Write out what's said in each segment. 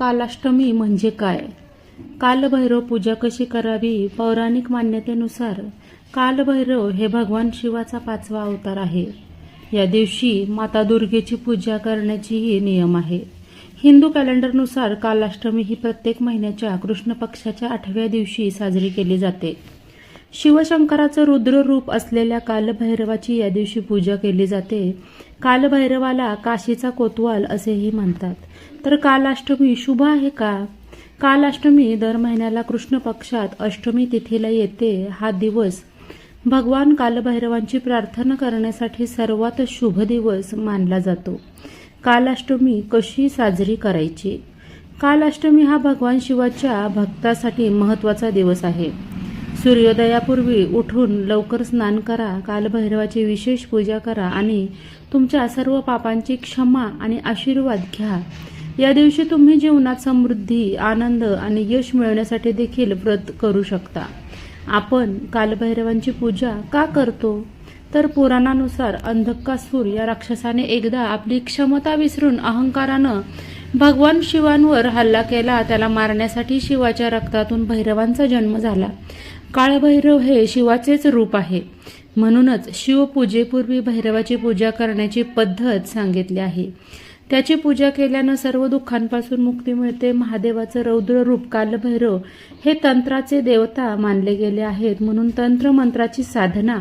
कालाष्टमी म्हणजे काय? कालभैरव पूजा कशी करावी? पौराणिक मान्यतेनुसार कालभैरव हे भगवान शिवाचा पाचवा अवतार आहे. या दिवशी माता दुर्गेची पूजा करण्याचीही नियम आहे. हिंदू कॅलेंडरनुसार कालाष्टमी ही प्रत्येक महिन्याच्या कृष्ण पक्षाच्या आठव्या दिवशी साजरी केली जाते. शिवशंकराचं रुद्र रूप असलेल्या कालभैरवाची या दिवशी पूजा केली जाते. कालभैरवाला काशीचा कोतवाल असेही म्हणतात. तर कालाष्टमी शुभ आहे का? कालाष्टमी दर महिन्याला कृष्ण पक्षात अष्टमी तिथीला येते. हा दिवस भगवान कालभैरवांची प्रार्थना करण्यासाठी सर्वात शुभ दिवस मानला जातो. कालाष्टमी कशी साजरी करायची? कालाष्टमी हा भगवान शिवाच्या भक्तासाठी महत्त्वाचा दिवस आहे. सूर्योदयापूर्वी उठून लवकर स्नान करा कालभैरवाची विशेष पूजा करा आणि तुमच्या सर्व पापांची क्षमा आणि आशीर्वाद घ्या. या दिवशी तुम्ही जीवनात समृद्धी आनंद आणि यश मिळवण्यासाठी देखील व्रत करू शकता. आपण कालभैरवांची पूजा का करतो? तर पुराणानुसार अंधकासूर या राक्षसाने एकदा आपली क्षमता विसरून अहंकारानं भगवान शिवांवर हल्ला केला. त्याला मारण्यासाठी शिवाच्या रक्तातून भैरवांचा जन्म झाला. काळभैरव हे शिवाचेच रूप आहे. म्हणूनच शिवपूजेपूर्वी भैरवाची पूजा करण्याची पद्धत सांगितली आहे. त्याची पूजा केल्यानं सर्व दुःखांपासून मुक्ती मिळते. महादेवाचं रौद्र रूप कालभैरव हे तंत्राचे देवता मानले गेले आहेत. म्हणून तंत्र मंत्राची साधना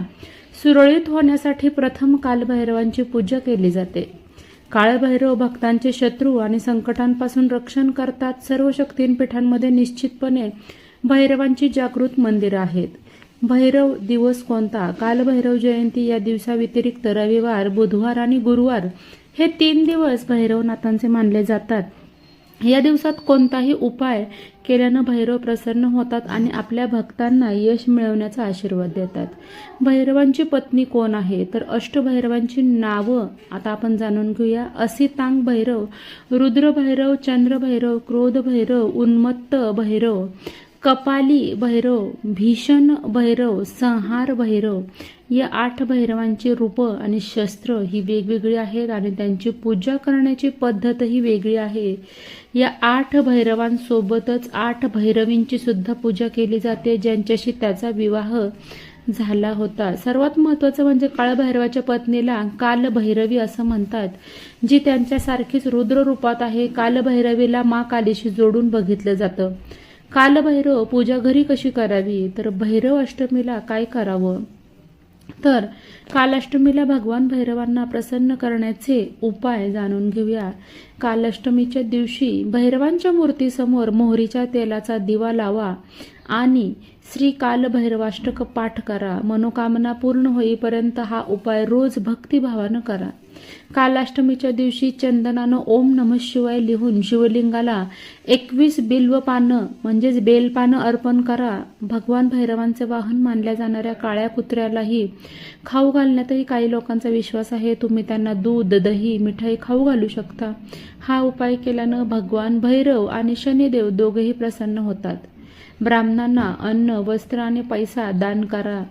सुरळीत होण्यासाठी प्रथम कालभैरवांची पूजा केली जाते. काळभैरव भक्तांचे शत्रू आणि संकटांपासून रक्षण करतात. सर्व शक्तींपीठांमध्ये निश्चितपणे भैरवांची जागृत मंदिरं आहेत. भैरव दिवस कोणता? कालभैरव जयंती या दिवसाव्यतिरिक्त रविवार बुधवार आणि गुरुवार हे तीन दिवस भैरवनाथांचे मानले जातात. या दिवसात कोणताही उपाय केल्यानं भैरव प्रसन्न होतात आणि आपल्या भक्तांना यश मिळवण्याचा आशीर्वाद देतात. भैरवांची पत्नी कोण आहे? तर अष्टभैरवांची नावं आता आपण जाणून घेऊया. असितांग भैरव रुद्रभैरव चंद्रभैरव क्रोध भैरव उन्मत्त भैरव. कपाली भैरव भीषण भैरव संहार भैरव या आठ भैरवांची रूपं आणि शस्त्र ही वेगवेगळी आहेत आणि त्यांची पूजा करण्याची पद्धतही वेगळी आहे. या आठ भैरवांसोबतच आठ भैरवींची सुद्धा पूजा केली जाते ज्यांच्याशी त्याचा विवाह झाला होता. सर्वात महत्त्वाचं म्हणजे काळभैरवाच्या पत्नीला कालभैरवी असं म्हणतात जी त्यांच्यासारखीच रुद्र रूपात आहे. कालभैरवीला मा कालीशी जोडून बघितलं जातं. कालभैरव पूजा घरी कशी करावी? तर भैरव अष्टमीला काय करावं? तर कालाष्टमीला भगवान भैरवांना प्रसन्न करण्याचे उपाय जाणून घेऊया. कालाष्टमीच्या दिवशी भैरवांच्या मूर्तीसमोर मोहरीच्या तेलाचा दिवा लावा आणि श्री कालभैरवाष्टक पाठ करा. मनोकामना पूर्ण होईपर्यंत हा उपाय रोज भक्तिभावानं करा. कालाष्टमीच्या दिवशी चंदनानं ओम नम शिवाय लिहून शिवलिंगाला एकवीस बिल्व पानं म्हणजेच बेलपानं अर्पण करा. भगवान भैरवांचे वाहन मानल्या जाणाऱ्या काळ्या कुत्र्यालाही खाऊ घालण्यातही काही लोकांचा विश्वास आहे. तुम्ही त्यांना दूध दही मिठाई खाऊ घालू शकता. हा उपाय केल्यानं भगवान भैरव आणि शनिदेव दोघेही प्रसन्न होतात. ब्राह्मणांना अन्न वस्त्र आणि पैसा दान करा.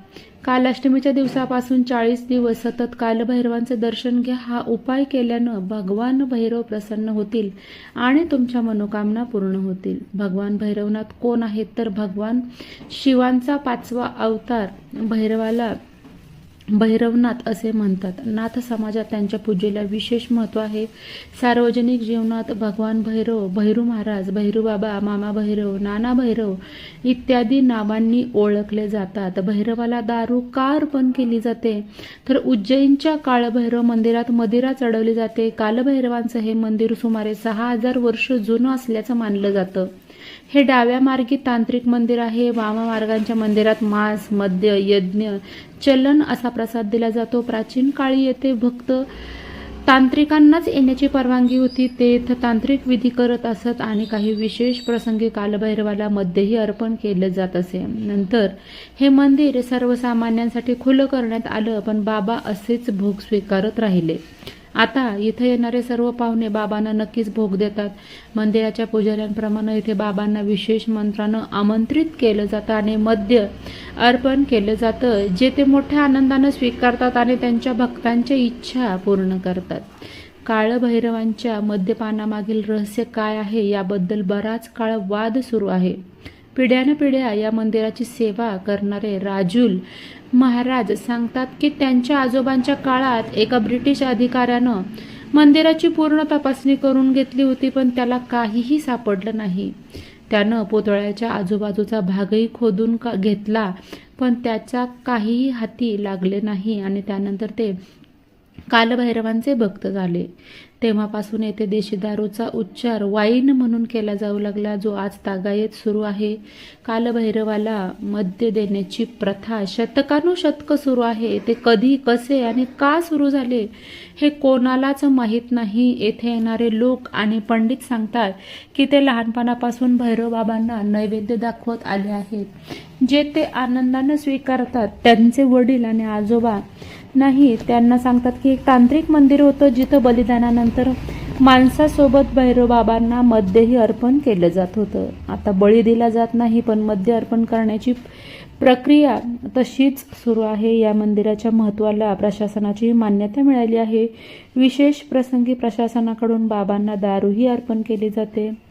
कालाष्टमीच्या दिवसापासून चाळीस दिवस सतत कालभैरवांचे दर्शन घ्या. हा उपाय केल्यानं भगवान भैरव प्रसन्न होतील आणि तुमच्या मनोकामना पूर्ण होतील. भगवान भैरवनाथ कोण आहेत? तर भगवान शिवांचा पाचवा अवतार भैरवाला भैरवनाथ असे म्हणतात. नाथ समाजात त्यांच्या पूजेला विशेष महत्त्व आहे. सार्वजनिक जीवनात भगवान भैरव भैरू महाराज भैरू बाबा मामा भैरव नाना भैरव इत्यादी नावांनी ओळखले जातात. भैरवाला दारू का अर्पण केली जाते? तर उज्जैनच्या काळभैरव मंदिरात मदिरा चढवली जाते. कालभैरवांचं हे मंदिर सुमारे सहा हजार वर्ष जुनं असल्याचं मानलं जातं. हे डाव्या मार्गी तांत्रिक मंदिर आहे. वामा मार्गांच्या मंदिरात मांस मद्य यज्ञ चलन असा प्रसाद दिला जातो. प्राचीन काळी येथे भक्त तांत्रिकांनाच येण्याची परवानगी होती. ते इथं तांत्रिक विधी करत असत आणि काही विशेष प्रसंगी कालभैरवाला मध्येही अर्पण केलं जात असे. नंतर हे मंदिर सर्वसामान्यांसाठी खुलं करण्यात आलं पण बाबा असेच भोग स्वीकारत राहिले. आता इथं येणारे सर्व पाहुणे बाबांना नक्कीच भोग देतात. मंदिराच्या पुजाऱ्यांप्रमाणे इथे बाबांना विशेष मंत्रानं आमंत्रित केलं जातं आणि मद्य अर्पण केलं जातं जे ते मोठ्या आनंदानं स्वीकारतात आणि त्यांच्या भक्तांच्या इच्छा पूर्ण करतात. काळभैरवांच्या मद्यपानामागील रहस्य काय आहे? याबद्दल बराच काळ वाद सुरू आहे. पिढ्यानपिढ्या या मंदिराची सेवा करणारे राजूल महाराज सांगतात की त्यांच्या आजोबांच्या काळात एका ब्रिटिश अधिकाऱ्यानं मंदिराची पूर्ण तपासणी करून घेतली होती पण त्याला काहीही सापडलं नाही. त्यानं पुतळ्याच्या आजूबाजूचा भागही खोदून का घेतला पण त्याचा काहीही हाती लागले नाही आणि त्यानंतर ते कालभैरवांचे भक्त झाले. तेव्हापासून येथे देशी दारूचा उच्चार वाईन म्हणून केला जाऊ लागला जो आज तागायत सुरू आहे. कालभैरवाला मद्य देण्याची प्रथा शतकानुशतकं सुरू आहे. ते कधी कसे आणि का सुरू झाले हे कोणालाच माहीत नाही. येथे येणारे लोक आणि पंडित सांगतात की ते लहानपणापासून भैरवबाबांना नैवेद्य दाखवत आले आहेत. जे ते आनंदानं स्वीकारतात त्यांचे वडील आणि आजोबा नाही. त्यांना सांगतात की एक तांत्रिक मंदिर होतं जिथं बलिदानानंतर माणसासोबत भैरवबाबांना मद्यही अर्पण केलं जात होतं. आता बळी दिला जात नाही पण मद्य अर्पण करण्याची प्रक्रिया तशीच सुरू आहे. या मंदिराच्या महत्त्वाला प्रशासनाची मान्यता मिळाली आहे. विशेष प्रसंगी प्रशासनाकडून बाबांना दारूही अर्पण केली जाते.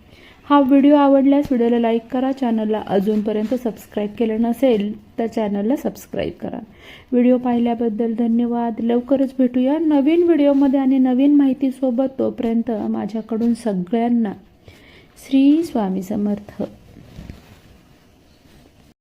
हा व्हिडिओ आवडल्यास व्हिडिओला लाईक करा चॅनलला अजूनपर्यंत सबस्क्राईब केलं नसेल तर चॅनलला सबस्क्राईब करा. व्हिडिओ पाहिल्याबद्दल धन्यवाद. लवकरच भेटूया नवीन व्हिडिओमध्ये आणि नवीन माहितीसोबत. तोपर्यंत माझ्याकडून सगळ्यांना श्री स्वामी समर्थ.